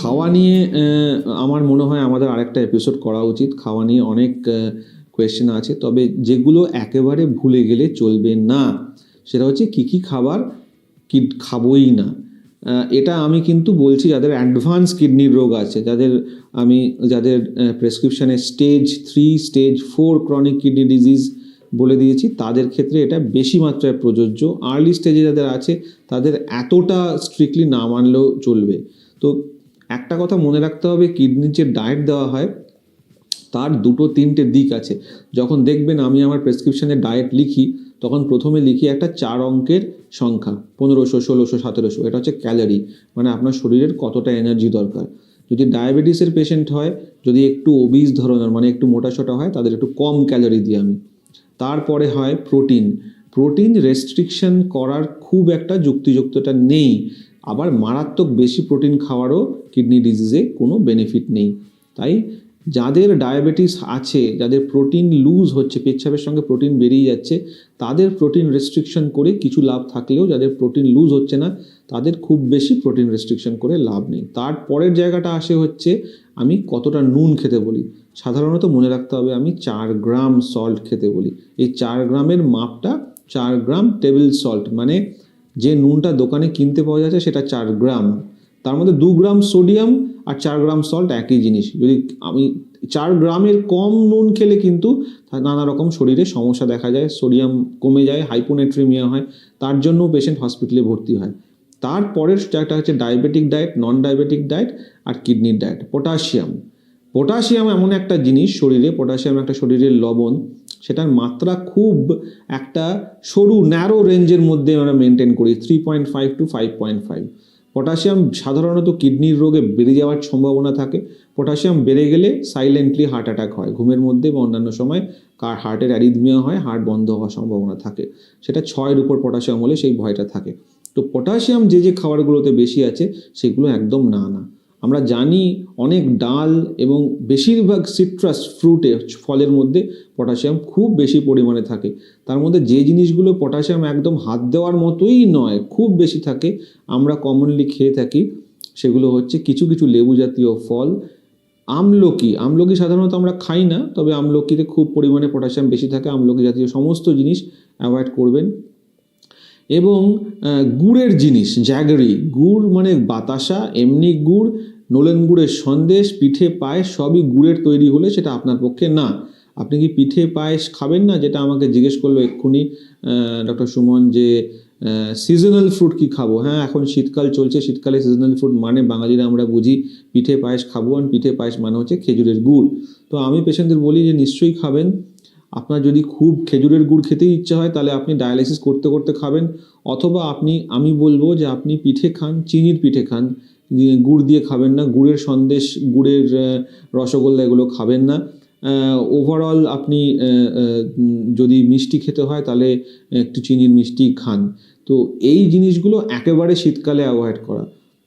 খাওয়া নিয়ে আমার মনে হয় আমাদের আরেকটা এপিসোড করা উচিত। খাওয়া নিয়ে অনেক কোয়েশ্চেন আছে, তবে যেগুলো একেবারে ভুলে গেলে চলবে না, সেটা হচ্ছে কি কি খাবার কি খাবোই না। এটা আমি কিন্তু বলছি যাদের অ্যাডভান্স কিডনির রোগ আছে, যাদের আমি, যাদের প্রেসক্রিপশানে stage three stage four chronic kidney disease বলে দিয়েছি, তাদের ক্ষেত্রে এটা বেশি মাত্রায় প্রযোজ্য। আর্লি স্টেজে যাদের আছে, তাদের এতটা স্ট্রিক্টলি না মানলেও চলবে। তো একটা কথা মনে রাখতে হবে, কিডনির যে ডায়েট দেওয়া হয়, তার দুটো তিনটে দিক আছে। যখন দেখবেন আমি আমার প্রেসক্রিপশনে ডায়েট লিখি, তখন প্রথমে লিখি একটা চার অঙ্কের সংখ্যা, পনেরোশো, ষোলোশো, সতেরোশো, এটা হচ্ছে ক্যালোরি মানে আপনার শরীরের কতটা এনার্জি দরকার। যদি ডায়াবেটিসের পেশেন্ট হয়, যদি একটু ওবিস ধরনের মানে একটু মোটাসোটা হয়, তাদের একটু কম ক্যালোরি দিই আমি। তারপরে হয় প্রোটিন। প্রোটিন রেস্ট্রিকশন করার খুব একটা যুক্তিযুক্তটা নেই। আবার মারাত্মক বেশি প্রোটিন খাওয়ারও কিডনি ডিজিজে কোনো বেনিফিট নেই। তাই যাদের ডায়াবেটিস আছে, যাদের প্রোটিন লুজ হচ্ছে পেচ্ছাপের সঙ্গে প্রোটিন বেরিয়ে যাচ্ছে, তাদের প্রোটিন রেস্ট্রিকশন করে কিছু লাভ থাকলেও যাদের প্রোটিন লুজ হচ্ছে না, তাদের খুব বেশি প্রোটিন রেস্ট্রিকশন করে লাভ নেই। তারপরের জায়গাটা আসে হচ্ছে, আমি কতটা নুন খেতে বলি। সাধারণত মনে রাখতে হবে, আমি চার গ্রাম সল্ট খেতে বলি। এই চার গ্রামের মাপটা চার গ্রাম টেবিল সল্ট মানে যে নুনটা দোকানে কিনতে পাওয়া যাচ্ছে সেটা চার গ্রাম। তার মধ্যে দু গ্রাম সোডিয়াম আর চার গ্রাম সল্ট একই জিনিস। যদি আমি চার গ্রামের কম নুন খেলে কিন্তু নানা রকম শরীরে সমস্যা দেখা যায়, সোডিয়াম কমে যায় হাইপোনেট্রিমিয়া হয়, তার জন্য পেশেন্ট হসপিটালে ভর্তি হয়। তারপরের একটা হচ্ছে diabetic diet non diabetic diet আর কিডনির ডায়েট পটাশিয়াম পটাশিয়াম এমন একটা জিনিস শরীরে পটাশিয়াম একটা শরীরের লবণ, সেটার মাত্রা খুব একটা সরু ন্যারো রেঞ্জের মধ্যে আমরা মেনটেন করি three point five to five point five potassium সাধারণত কিডনির রোগে বেড়ে যাওয়ার সম্ভাবনা থাকে। পটাশিয়াম বেড়ে গেলে সাইলেন্টলি হার্ট অ্যাটাক হয়। ঘুমের মধ্যে বা অন্যান্য সময় কার হার্টের অ্যারিদমিয়া হয়, হার্ট বন্ধ হওয়ার সম্ভাবনা থাকে। সেটা ছয়ের উপর পটাশিয়াম হলে সেই ভয়টা থাকে। তো পটাশিয়াম যে যে খাবারগুলোতে বেশি আছে, সেগুলো একদম না না। আমরা জানি অনেক ডাল এবং বেশিরভাগ সিট্রাস ফ্রুটে ফলের মধ্যে পটাশিয়াম খুব বেশি পরিমাণে থাকে। তার মধ্যে যে জিনিসগুলো পটাশিয়াম একদম হাত দেওয়ার মতোই নয়, খুব বেশি থাকে, আমরা কমনলি খেয়ে থাকি, সেগুলো হচ্ছে কিছু কিছু লেবু জাতীয় ফল। আমলকি আমলকি সাধারণত আমরা খাই না, তবে আমলকিতে খুব পরিমাণে পটাশিয়াম বেশি থাকে, আমলকি জাতীয় সমস্ত জিনিস অ্যাভয়েড করবেন। এবং গুড়ের জিনিস জ্যাগরি গুড় মানে বাতাসা, এমনি গুড় নোলেন গুড়ের সন্দেশ, পিঠে পায়েস সবই গুড়ের তৈরি হলে সেটা আপনার পক্ষে না। আপনি কি পিঠে পায়েস খাবেন না? যেটা আমাকে জিজ্ঞেস করল এক্ষুনি ডক্টর সুমন যে সিজনাল ফ্রুট কি খাব? হ্যাঁ এখন শীতকাল চলছে, শীতকালে সিজনাল ফ্রুট মানে বাঙালিরা আমরা বুঝি পিঠে পায়েস খাব আর পিঠে পায়েস মানে হচ্ছে খেজুরের গুড়। তো আমি পেশেন্টদের বলি যে, নিশ্চয়ই খাবেন। আপনার যদি খুব খেজুরের গুড় খেতেই ইচ্ছা হয়, তাহলে আপনি ডায়ালিসিস করতে করতে খাবেন। অথবা আপনি, আমি বলব যে, আপনি পিঠে খান, চিনির পিঠে খান। গুড় দিয়ে খাবেন না। গুড়ের সন্দেশ, গুড়ের রসগোল্লা এগুলো খাবেন না। ওভারঅল আপনি যদি মিষ্টি খেতে হয় তাহলে একটু চিনির মিষ্টি খান। তো এই জিনিসগুলো একেবারে শীতকালে অ্যাভয়েড করা।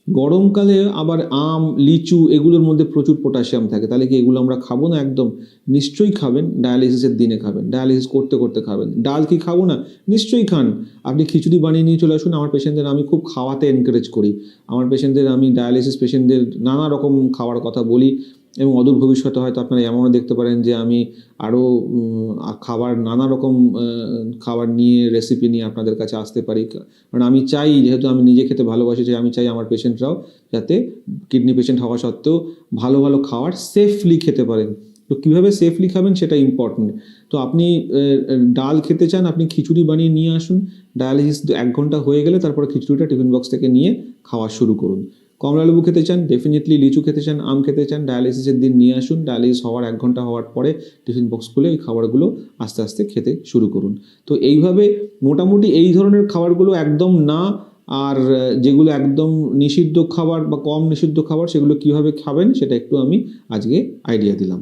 গরমকালে আবার আম, লিচু এগুলোর মধ্যে প্রচুর পটাশিয়াম থাকে। তাহলে কি এগুলো আমরা খাব না? একদম নিশ্চয়ই খাবেন। ডায়ালিসিসের দিনে খাবেন। ডায়ালিসিস করতে করতে খাবেন। ডাল কি খাব না? নিশ্চয়ই খান। আপনি খিচুড়ি বানিয়ে নিয়ে চলে আসুন। আমার পেশেন্টদের আমি খুব খাওয়াতে এনকারেজ করি। আমার পেশেন্টদের আমি ডায়ালিসিস পেশেন্টদের নানা রকম খাওয়ার কথা বলি। এবং অদূর ভবিষ্যতে হয়তো আপনারা এমনও দেখতে পারেন যে আমি আরও খাবার, নানা রকম খাবার নিয়ে রেসিপি নিয়ে আপনাদের কাছে আসতে পারি। কারণ আমি চাই, যেহেতু আমি নিজে খেতে ভালোবাসি, যে আমি চাই আমার পেশেন্টরাও যাতে কিডনি পেশেন্ট হওয়া সত্ত্বেও ভালো ভালো খাবার সেফলি খেতে পারেন। তো কীভাবে সেফলি খাবেন সেটা ইম্পর্টেন্ট তো আপনি ডাল খেতে চান, আপনি খিচুড়ি বানিয়ে নিয়ে আসুন। ডায়ালিসিস এক ঘণ্টা হয়ে গেলে তারপরে খিচুড়িটা টিফিন বক্স থেকে নিয়ে খাওয়া শুরু করুন। কমলা লেবু খেতে চান ডেফিনেটলি লিচু খেতে চান, আম খেতে চান ডায়ালিসিসের দিন নিয়ে আসুন ডায়ালিসিস হওয়ার এক ঘণ্টা হওয়ার পরে টিফিন বক্স খুলে ওই খাবারগুলো আস্তে আস্তে খেতে শুরু করুন। তো এইভাবে মোটামুটি এই ধরনের খাবারগুলো একদম না, আর যেগুলো একদম নিষিদ্ধ খাবার বা কম নিষিদ্ধ খাবার সেগুলো কীভাবে খাবেন সেটা একটু আমি আজকে আইডিয়া দিলাম।